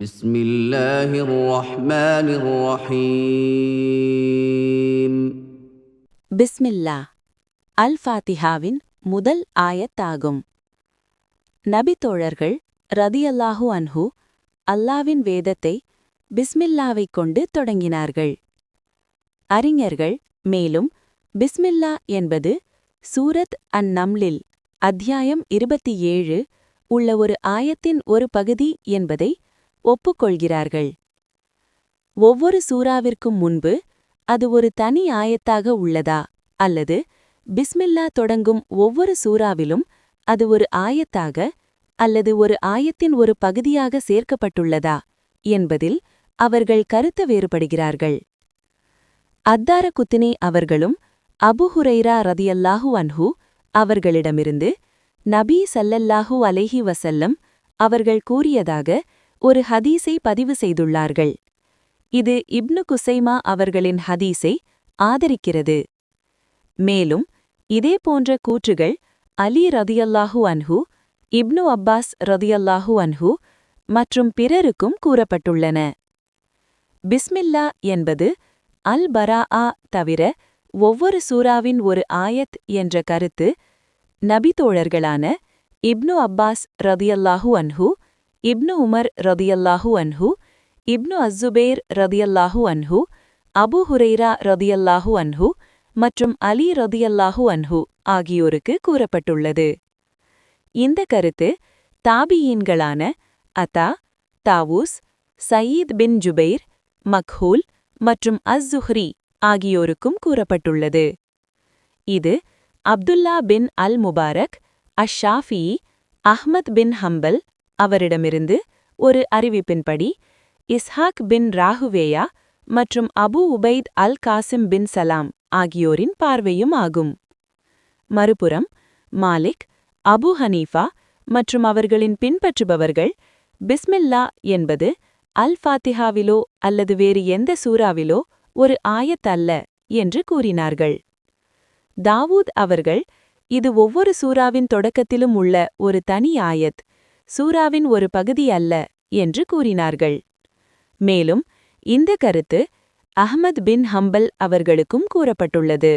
بسم الله الرحمن الرحيم பிஸ்மில்லா அல் ஃபாத்திஹாவின் முதல் ஆயத்தாகும் நபித்தோழர்கள் ரதியல்லாஹு அன்ஹு அல்லாவின் வேதத்தை பிஸ்மில்லாவைக் கொண்டு தொடங்கினார்கள் அறிஞர்கள் மேலும் பிஸ்மில்லா என்பது சூரத் அன் நம்லில் அத்தியாயம் இருபத்தி ஏழு உள்ள ஒரு ஆயத்தின் ஒரு பகுதி என்பதை ஒப்புக்கொள்கிறார்கள். ஒவ்வொரு சூறாவிற்கும் முன்பு அது ஒரு தனி ஆயத்தாக உள்ளதா? அல்லது பிஸ்மில்லா தொடங்கும் ஒவ்வொரு சூறாவிலும் அது ஒரு ஆயத்தாக அல்லது ஒரு ஆயத்தின் ஒரு பகுதியாக சேர்க்கப்பட்டுள்ளதா? என்பதில் அவர்கள் கருத்து வேறுபடுகிறார்கள். அத்தார குத்தினி அவர்களும் அபு ஹுரைரா ரதியல்லாஹு அன்ஹு அவர்களிடமிருந்து நபி சல்லல்லாஹு அலைஹி வசல்லம் அவர்கள் கூறியதாக ஒரு ஹதீஸை பதிவு செய்துள்ளார்கள். இது இப்னு குசைமா அவர்களின் ஹதீஸை ஆதரிக்கிறது. மேலும் இதே போன்ற கூற்றுகள் அலி ரதியல்லாஹு அன்ஹு இப்னு அப்பாஸ் ரதியல்லாஹு அன்ஹு மற்றும் பிறருக்கும் கூறப்பட்டுள்ளன. பிஸ்மில்லா என்பது அல் பராஆ தவிர ஒவ்வொரு சூறாவின் ஒரு ஆயத் என்ற கருத்து நபிதோழர்களான இப்னு அப்பாஸ் ரதியல்லாஹு அன்ஹு இப்னு உமர் ரதியல்லாஹு அன்ஹு இப்னு அஸ்ஸுபேர் ரதியல்லாஹு அன்ஹு அபு ஹுரைரா ரதியல்லாஹு அன்ஹு மற்றும் அலி ரதியல்லாஹு அன்ஹு ஆகியோருக்கு கூறப்பட்டுள்ளது. இந்த கருத்து தாபியீன்களான அதா தாவூஸ் சயீத் பின் ஜுபைர் மக்ஹூல் மற்றும் அஸ் ஜுஹ்ரி ஆகியோருக்கும் கூறப்பட்டுள்ளது. இது Abdullah bin al Mubarak ash Ahmad bin Hanbal அவரிடமிருந்து ஒரு அறிவிப்பின்படி இஸ்ஹாக் பின் ராகுவேயா மற்றும் அபு உபைத் அல் காசிம் பின் சலாம் ஆகியோரின் பார்வையும் ஆகும். மறுபுறம் மாலிக் அபு ஹனீஃபா மற்றும் அவர்களின் பின்பற்றுபவர்கள் பிஸ்மில்லா என்பது அல் ஃபாத்திஹாவிலோ அல்லது வேறு எந்த சூறாவிலோ ஒரு ஆயத் அல்ல என்று கூறினார்கள். தாவூத் அவர்கள் இது ஒவ்வொரு சூறாவின் தொடக்கத்திலும் உள்ள ஒரு தனி ஆயத் சூறாவின் ஒரு பகுதி அல்ல என்று கூறினார்கள். மேலும் இந்த கருத்து அஹ்மத் பின் ஹம்பல் அவர்களுக்கும் கூறப்பட்டுள்ளது.